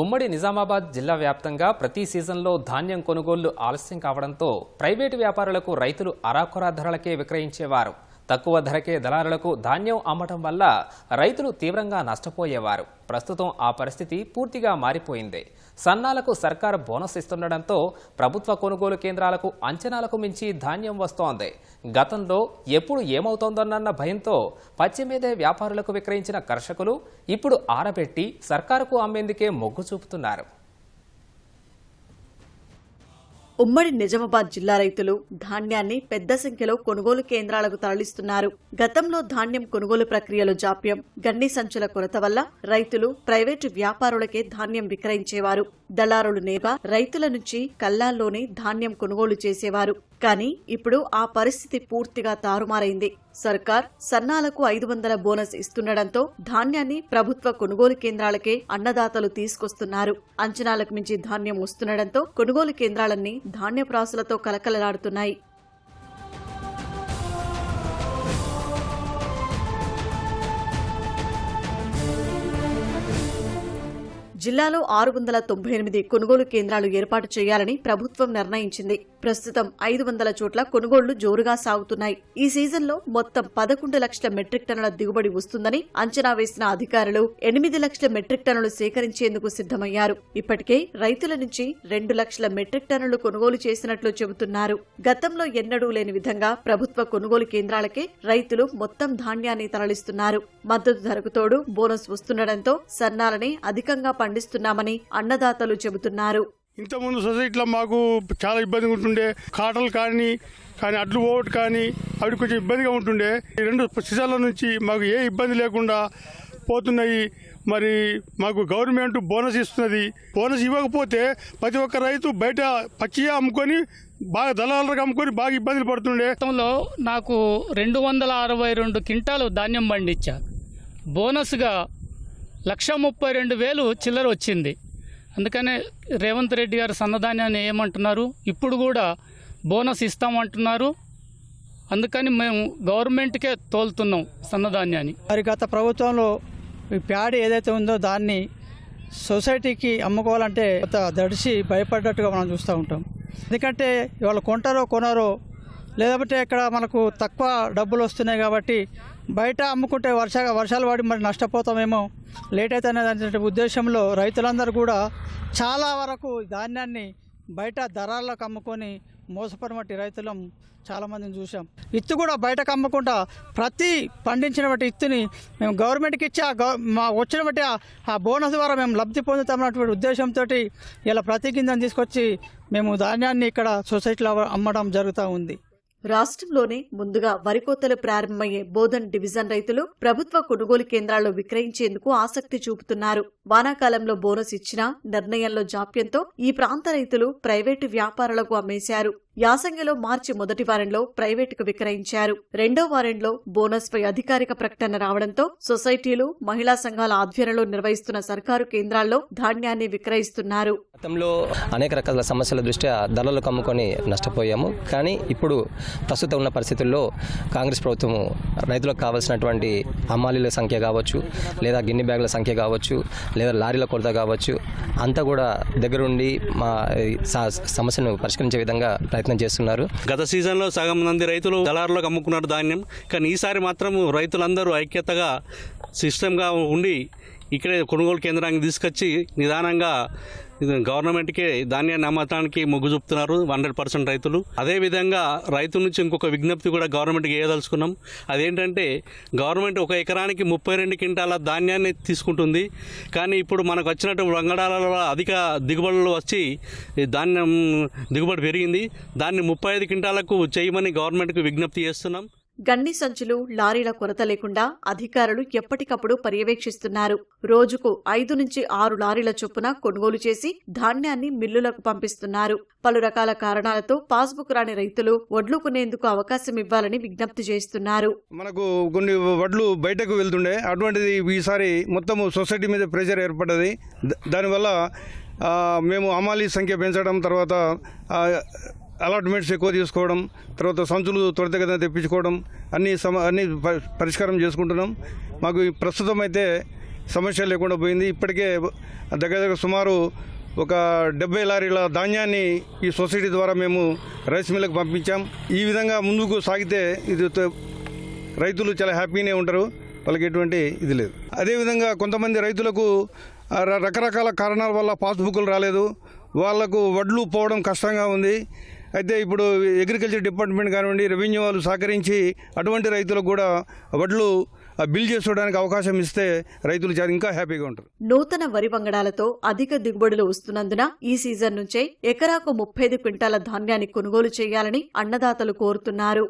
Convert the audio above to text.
ఉమ్మడి నిజామాబాద్ జిల్లా వ్యాప్తంగా ప్రతి సీజన్లో ధాన్యం కొనుగోళ్ళు ఆలస్యం కావడంతో ప్రైవేటు వ్యాపారులకు రైతులు అరాకొరా ధరలకే విక్రయించేవారు. తక్కువ ధరకే దళారులకు ధాన్యం అమ్మటం వల్ల రైతులు తీవ్రంగా నష్టపోయేవారు. ప్రస్తుతం ఆ పరిస్థితి పూర్తిగా మారిపోయింది. సన్నాలకు సర్కారు బోనస్ ఇస్తుండటంతో ప్రభుత్వ కొనుగోలు కేంద్రాలకు అంచనాలకు మించి ధాన్యం వస్తోంది. గతంలో ఎప్పుడు ఏమవుతోందోనన్న భయంతో పచ్చిమీదే వ్యాపారులకు విక్రయించిన కర్షకులు ఇప్పుడు ఆరబెట్టి సర్కారుకు అమ్మేందుకే మొగ్గు చూపుతున్నారు. ఉమ్మడి నిజామాబాద్ జిల్లా రైతులు ధాన్యాన్ని పెద్ద సంఖ్యలో కొనుగోలు కేంద్రాలకు తరలిస్తున్నారు. గతంలో ధాన్యం కొనుగోలు ప్రక్రియలో జాప్యం గన్ని సంచుల కొరత వల్ల రైతులు ప్రైవేటు వ్యాపారులకే ధాన్యం విక్రయించేవారు. దళారులు నేరుగా రైతుల నుంచి కల్లాల్లోనే ధాన్యం కొనుగోలు చేసేవారు. కానీ ఇప్పుడు ఆ పరిస్థితి పూర్తిగా తారుమారైంది. సర్కార్ సన్నాలకు ఐదు వందల బోనస్ ఇస్తుండటంతో ధాన్యాన్ని ప్రభుత్వ కొనుగోలు కేంద్రాలకే అన్నదాతలు తీసుకొస్తున్నారు. అంచనాలకు మించి ధాన్యం వస్తుండటంతో కొనుగోలు కేంద్రాలన్నీ ధాన్య ప్రాసులతో కలకలలాడుతున్నాయి. జిల్లాలో ఆరు వందల తొంభై ఎనిమిది కొనుగోలు కేంద్రాలు ఏర్పాటు చేయాలని ప్రభుత్వం నిర్ణయించింది. ప్రస్తుతం ఐదు వందల చోట్ల కొనుగోళ్ళు జోరుగా సాగుతున్నాయి. ఈ సీజన్లో మొత్తం పదకొండు లక్షల మెట్రిక్ టన్నుల దిగుబడి వస్తుందని అంచనా వేసిన అధికారులు ఎనిమిది లక్షల మెట్రిక్ టన్నులు సేకరించేందుకు సిద్దమయ్యారు ఇప్పటికే రైతుల నుంచి రెండు లక్షల మెట్రిక్ టన్నులు కొనుగోలు చేసినట్లు చెబుతున్నారు. గతంలో ఎన్నడూ లేని విధంగా ప్రభుత్వ కొనుగోలు కేంద్రాలకే రైతులు మొత్తం ధాన్యాన్ని తరలిస్తున్నారు. మద్దతు ధరకు తోడు బోనస్ వస్తుండటంతో సన్నాలని అధికంగా పండిస్తున్నామని అన్నదాతలు చెబుతున్నారు. ఇంతకుముందు సొసైటీలో మాకు చాలా ఇబ్బందిగా ఉంటుండే. కాటలు కానీ కానీ అడ్లు పోవట్ కానీ అవి కొంచెం ఇబ్బందిగా ఉంటుండే. ఈ రెండు సీజన్ల నుంచి మాకు ఏ ఇబ్బంది లేకుండా పోతున్నాయి. మరి మాకు గవర్నమెంట్ బోనస్ ఇస్తున్నది. బోనస్ ఇవ్వకపోతే ప్రతి ఒక్క రైతు బయట పచ్చిగా అమ్ముకొని బాగా దళాలకు అమ్ముకొని బాగా ఇబ్బందులు పడుతుండే. గతంలో నాకు రెండు వందల అరవై రెండు క్వింటాలు ధాన్యం పండించా. బోనస్గా లక్ష ముప్పై రెండు వేలు చిల్లర వచ్చింది. అందుకనే రేవంత్ రెడ్డి గారు సన్నధాన్యాన్ని ఏమంటున్నారు? ఇప్పుడు కూడా బోనస్ ఇస్తామంటున్నారు. అందుకని మేము గవర్నమెంట్కే తోలుతున్నాం సన్నధాన్యాన్ని. మరి గత ప్రభుత్వంలో ఈ ప్యాడ్ ఏదైతే ఉందో దాన్ని సొసైటీకి అమ్ముకోవాలంటే కొంత దడిసి భయపడ్డట్టుగా మనం చూస్తూ ఉంటాం. ఎందుకంటే ఇవాళ కొంటారో కొనరో లేదంటే ఇక్కడ మనకు తక్కువ డబ్బులు వస్తున్నాయి కాబట్టి బయట అమ్ముకుంటే వర్ష వర్షాలు పడి మరి నష్టపోతామేమో లేట్ అయితే అనేటువంటి ఉద్దేశంలో రైతులందరూ కూడా చాలా వరకు ధాన్యాన్ని బయట ధరలకు అమ్ముకొని మోసపడినటువంటి రైతులం చాలామందిని చూసాం ఇత్తు కూడా బయటకు అమ్మకుండా ప్రతి పండించిన బట్టి ఇత్తుని మేము గవర్నమెంట్కి ఇచ్చి ఆ మా వచ్చిన బట్టి ఆ- బోనస్ ద్వారా మేము లబ్ధి పొందుతామన్నటువంటి ఉద్దేశంతో ఇలా ప్రతి గింజను తీసుకొచ్చి మేము ధాన్యాన్ని ఇక్కడ సొసైటీలో అమ్మడం జరుగుతూ ఉంది. రాష్ట్రంలోనే ముందుగా వరి కోతలు ప్రారంభమయ్యే బోధన్ డివిజన్ రైతులు ప్రభుత్వ కొనుగోలు కేంద్రాల్లో విక్రయించేందుకు ఆసక్తి చూపుతున్నారు. వానాకాలంలో బోనస్ ఇచ్చినా నిర్ణయంలో జాప్యంతో ఈ ప్రాంత రైతులు ప్రైవేటు వ్యాపారులకు అమ్మేశారు. యాసంగిలో మార్చి మొదటి వారంలో ప్రైవేటుకు విక్రయించారు. రెండో వారంలో బోనస్పై అధికారిక ప్రకటన రావడంతో సొసైటీలు మహిళా సంఘాల ఆధ్వర్యంలో నిర్వహిస్తున్న సర్కారు కేంద్రాల్లో ధాన్యాన్ని విక్రయిస్తున్నారు. గతంలో అనేక రకాల సమస్యల దృష్ట్యా ధరలకు అమ్ముకొని నష్టపోయాము. కానీ ఇప్పుడు ప్రస్తుతం ఉన్న పరిస్థితుల్లో కాంగ్రెస్ ప్రభుత్వము రైతులకు కావాల్సినటువంటి అమ్మాలీల సంఖ్య కావచ్చు లేదా గిన్నె బ్యాగుల సంఖ్య కావచ్చు లేదా లారీల కొరత కావచ్చు అంతా కూడా దగ్గరుండి మా సమస్యను పరిష్కరించే విధంగా ప్రయత్నం చేస్తున్నారు. గత సీజన్లో సగం మంది రైతులు దళారులకు అమ్ముకున్నారు ధాన్యం. కానీ ఈసారి మాత్రం రైతులందరూ ఐక్యతగా సిస్టమ్గా ఉండి ఇక్కడే కొనుగోలు కేంద్రానికి తీసుకొచ్చి నిదానంగా గవర్నమెంట్కే ధాన్యాన్ని అమ్మటానికి మొగ్గు చూపుతున్నారు హండ్రెడ్ పర్సెంట్ రైతులు. అదేవిధంగా రైతు నుంచి ఇంకొక విజ్ఞప్తి కూడా గవర్నమెంట్కి వేయదలుచుకున్నాం. అదేంటంటే గవర్నమెంట్ ఒక ఎకరానికి ముప్పై రెండు క్వింటాల ధాన్యాన్ని తీసుకుంటుంది. కానీ ఇప్పుడు మనకు వచ్చినట్టు వంగడాలలో అధిక దిగుబడులు వచ్చి ధాన్యం దిగుబడి పెరిగింది. దాన్ని ముప్పై ఐదు క్వింటాలకు చేయమని గవర్నమెంట్కి విజ్ఞప్తి చేస్తున్నాం. గన్ని సంచులు లారీల కొరత లేకుండా అధికారులు ఎప్పటికప్పుడు పర్యవేక్షిస్తున్నారు. రోజుకు ఐదు నుంచి ఆరు లారీల చొప్పున కొనుగోలు చేసి ధాన్యాన్ని మిల్లులకు పంపిస్తున్నారు. పలు రకాల కారణాలతో పాస్బుక్ రాని రైతులు వడ్లు కొనేందుకు అవకాశం ఇవ్వాలని విజ్ఞప్తి చేస్తున్నారు. మనకు కొన్ని వడ్లు బయటకు వెళ్తుండే. అటువంటిది ఈసారి మొత్తము సొసైటీ మీద ప్రెషర్ ఏర్పడ్డది. దానివల్ల మేము అమాలీ సంఖ్య పెంచడం తర్వాత అలాట్మెంట్స్ ఎక్కువ తీసుకోవడం తర్వాత సంచులు త్వరితగతిన తెప్పించుకోవడం అన్ని సమ అన్ని పరిష్కారం చేసుకుంటున్నాం. మాకు ప్రస్తుతం అయితే సమస్య లేకుండా పోయింది. ఇప్పటికే దగ్గర దగ్గర సుమారు ఒక డెబ్బై లారీల ధాన్యాన్ని ఈ సొసైటీ ద్వారా మేము రైస్ మిల్లకు పంపించాం. ఈ విధంగా ముందుకు సాగితే ఇది రైతులు చాలా హ్యాపీనే ఉంటారు. వాళ్ళకి ఎటువంటి ఇది లేదు. అదేవిధంగా కొంతమంది రైతులకు రకరకాల కారణాల వల్ల పాస్బుక్లు రాలేదు. వాళ్ళకు వడ్లు పోవడం కష్టంగా ఉంది. అయితే ఇప్పుడు అగ్రికల్చర్ డిపార్ట్మెంట్ కానివ్వండి రెవెన్యూ వాళ్ళు సహకరించి అటువంటి రైతులకు కూడా వడ్లు బిల్ చేసుకోవడానికి అవకాశం ఇస్తే రైతులు ఇంకా హ్యాపీగా ఉంటారు. నూతన వరి వంగడాలతో అధిక దిగుబడులు వస్తున్నందున ఈ సీజన్ నుంచే ఎకరాకు ముప్పై ఐదు క్వింటాల ధాన్యాన్ని కొనుగోలు చేయాలని అన్నదాతలు కోరుతున్నారు.